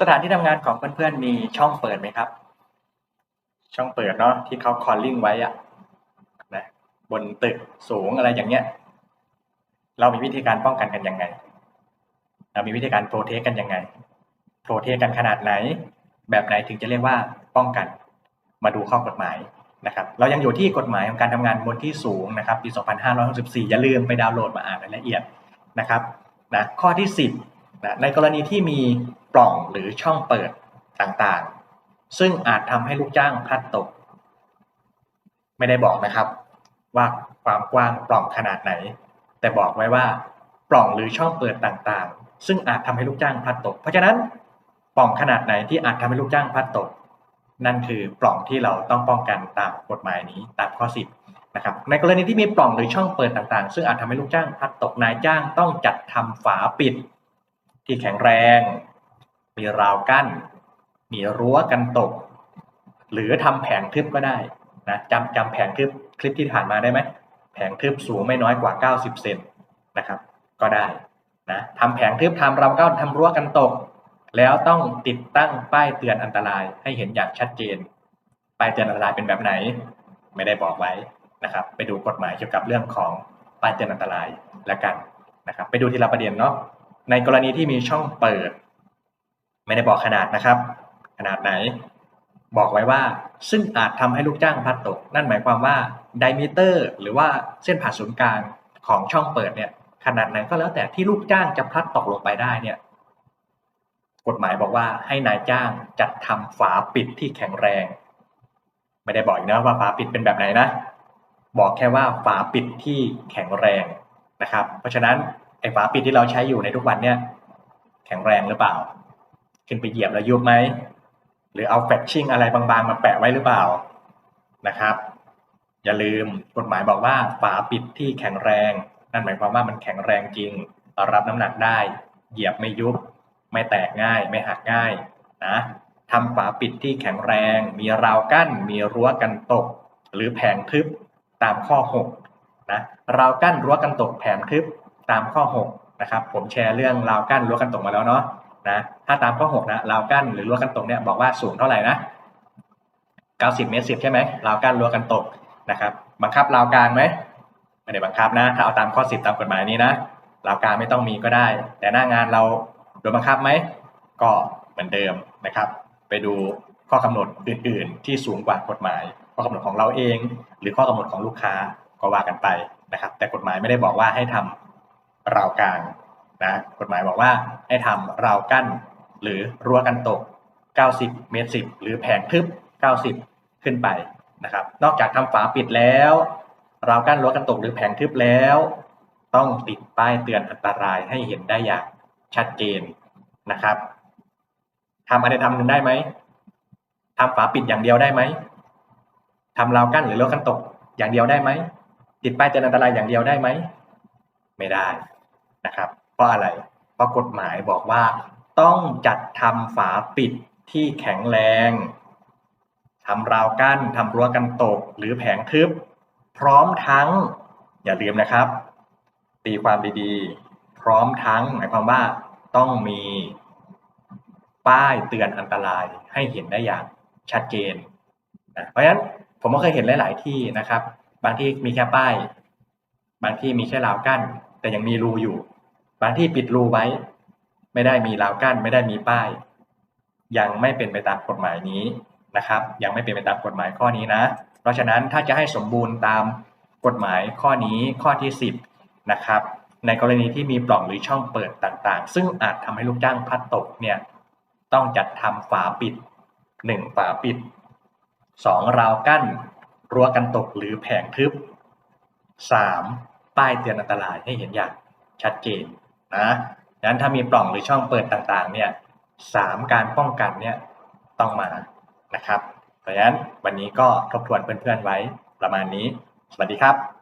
สถานที่ทำงานของเพื่อนๆมีช่องเปิดไหมครับ ช่องเปิดเนาะที่เขาคอลลิ่งไว้อะนะบนตึกสูงอะไรอย่างเงี้ย เรามีวิธีการป้องกันกันยังไง เรามีวิธีการโปรเทคกันยังไง โปรเทคกันขนาดไหน แบบไหนถึงจะเรียกว่าป้องกัน มาดูข้อกฎหมายนะครับ เรายังอยู่ที่กฎหมายของการทำงานบนที่สูงนะครับปี 2564 อย่าลืมไปดาวน์โหลดมาอ่านรายละเอียดนะครับนะข้อที่ 10 นะในกรณีที่มีปล่องหรือช่องเปิดต่างๆ ซึ่งอาจทำให้ลูกจ้างพลัดตก ไม่ได้บอกนะครับ ว่าความกว้างปล่องขนาดไหน แต่บอกไว้ว่า ปล่องหรือช่องเปิดต่างๆ ซึ่งอาจทำให้ลูกจ้างพลัดตก เพราะฉะนั้นปล่องขนาดไหนที่อาจทำให้ลูกจ้างพลัดตก นั่นคือปล่องที่เราต้องป้องกันตามกฎหมายนี้ตามข้อ 10นะครับในกรณีที่มีปล่องหรือช่องเปิดต่างๆ ซึ่งอาจทำให้ลูกจ้างพลัดตกนายจ้างต้องจัดทำฝาปิด ที่แข็งแรง มีราวกั้น มีรั้วกันตก หรือทำแผงทึบก็ได้นะจำจำแผงทึบคลิปที่ผ่านมาได้ไหมแผงทึบสูงไม่น้อยกว่า 90 เซนนะครับ ก็ได้นะทำแผงทึบทำราวกั้นทำรั้วกันตก แล้วต้องติดตั้งป้ายเตือนอันตรายให้เห็นอย่างชัดเจน ป้ายเตือนอันตรายเป็นแบบไหน ไม่ได้บอกไว้นะครับ ไปดูกฎหมายเกี่ยวกับเรื่องของป้ายเตือนอันตรายแล้วกันนะครับ ไปดูทีละประเด็นเนาะ ในกรณีที่มีช่องเปิด ไม่ได้บอกขนาดนะครับ ขนาดไหน บอกไว้ว่า ซึ่งอาจทำให้ลูกจ้างพลัดตก นั่นหมายความว่าไดมิเตอร์หรือว่าเส้นผ่าศูนย์กลางของช่องเปิดเนี่ย ขนาดไหนก็แล้วแต่ที่ลูกจ้างจะพลัดตกลงไปได้เนี่ยกฎหมายบอกว่าให้นายจ้างจัดทำฝาปิดที่แข็งแรง ไม่ได้บอกนะว่าฝาปิดเป็นแบบไหนนะ บอกแค่ว่าฝาปิดที่แข็งแรงนะครับ เพราะฉะนั้น ไอ้ฝาปิดที่เราใช้อยู่ในทุกวันเนี่ยแข็งแรงหรือเปล่า ขึ้นไปเหยียบแล้วยุบไหม หรือเอาแฟชชิ่งอะไรบางๆ มาแปะไว้หรือเปล่านะครับ อย่าลืมกฎหมายบอกว่าฝาปิดที่แข็งแรง นั่นหมายความว่ามันแข็งแรงจริงรับน้ำหนักได้ เหยียบไม่ยุบ ไม่แตกง่าย ไม่หักง่ายนะทำฝาปิดที่แข็งแรง มีราวกั้น มีรั้วกันตก หรือแผงทึบตามข้อ6นะราวกั้นรั้วกันตกแผงทึบ ตามข้อ6นะครับผมแชร์เรื่องราวกั้นรั้วกันตกมาแล้วเนาะนะถ้าตามข้อ6นะราวกั้นหรือรั้วกันตกเนี่ยบอกว่าสูงเท่าไหร่นะ90 เมตร10ใช่ไหมราวกั้นรั้วกันตกนะครับบังคับราวกลางไหมไม่ได้บังคับนะ ถ้าเอาตามข้อ 10 ตามกฎหมายนี้นะราวกลางไม่ต้องมีก็ได้ แต่หน้างานเราโดนบังคับไหมก็เหมือนเดิมนะครับ ไปดูข้อกำหนดอื่น ๆ ที่สูงกว่ากฎหมาย ข้อกำหนดของเราเอง หรือข้อกำหนดของลูกค้าก็ว่ากันไปนะครับ แต่กฎหมายไม่ได้บอกว่าให้ทำ ราวกลางนะกฎหมายบอกว่าให้ทำราวกั้น หรือรั้วกันตก 90 เมตร 10 หรือแผงทึบ 90 ขึ้นไปนะครับ นอกจากทำฝาปิดแล้วราวกั้นรั้วกันตกหรือแผงทึบแล้ว ต้องติดป้ายเตือนอันตรายให้เห็นได้อย่างชัดเจนนะครับทำอะไรทำหนึ่งได้ไหมทำฝาปิดอย่างเดียวได้ไหมทำราวกั้นหรือรั้วกันตกอย่างเดียวได้ไหมติดป้ายเตือนอันตรายอย่างเดียวได้ไหมไม่ได้ นะครับเพราะอะไรเพราะกฎหมายบอกว่าต้องจัดทำฝาปิดที่แข็งแรงทำราวกั้นทำรั้วกันตก หรือแผงทึบ พร้อมทั้งอย่าลืมนะครับ ตีความดีๆ พร้อมทั้งหมายความว่าต้องมีป้ายเตือนอันตรายให้เห็นได้อย่างชัดเจนนะเพราะฉะนั้นผมก็เคยเห็นหลาย ๆ ที่นะครับ บางที่มีแค่ป้าย บางที่มีแค่ราวกั้น แต่ยังมีรูอยู่ บางที่ปิดรูไว้ ไม่ได้มีราวกั้น ไม่ได้มีป้าย ยังไม่เป็นไปตามกฎหมายนี้นะครับ ยังไม่เป็นไปตามกฎหมายข้อนี้นะ เพราะฉะนั้นถ้าจะให้สมบูรณ์ตามกฎหมายข้อนี้ข้อที่ 10นะครับในกรณีที่มีปล่องหรือช่องเปิดต่างๆ ซึ่งอาจทำให้ลูกจ้างพัดตกเนี่ยต้องจัดทำฝาปิด 1 ฝาปิด 2 ราวกั้น รั้วกันตกหรือแผงทึบ 3. ป้ายเตือนอันตรายให้เห็นอย่างชัดเจน นะดังนั้นถ้ามีปล่องหรือช่องเปิดต่างๆเนี่ยสามการป้องกันเนี่ยต้องมานะครับ เพราะฉะนั้นวันนี้ก็ทบทวนเพื่อนๆไว้ประมาณนี้ สวัสดีครับ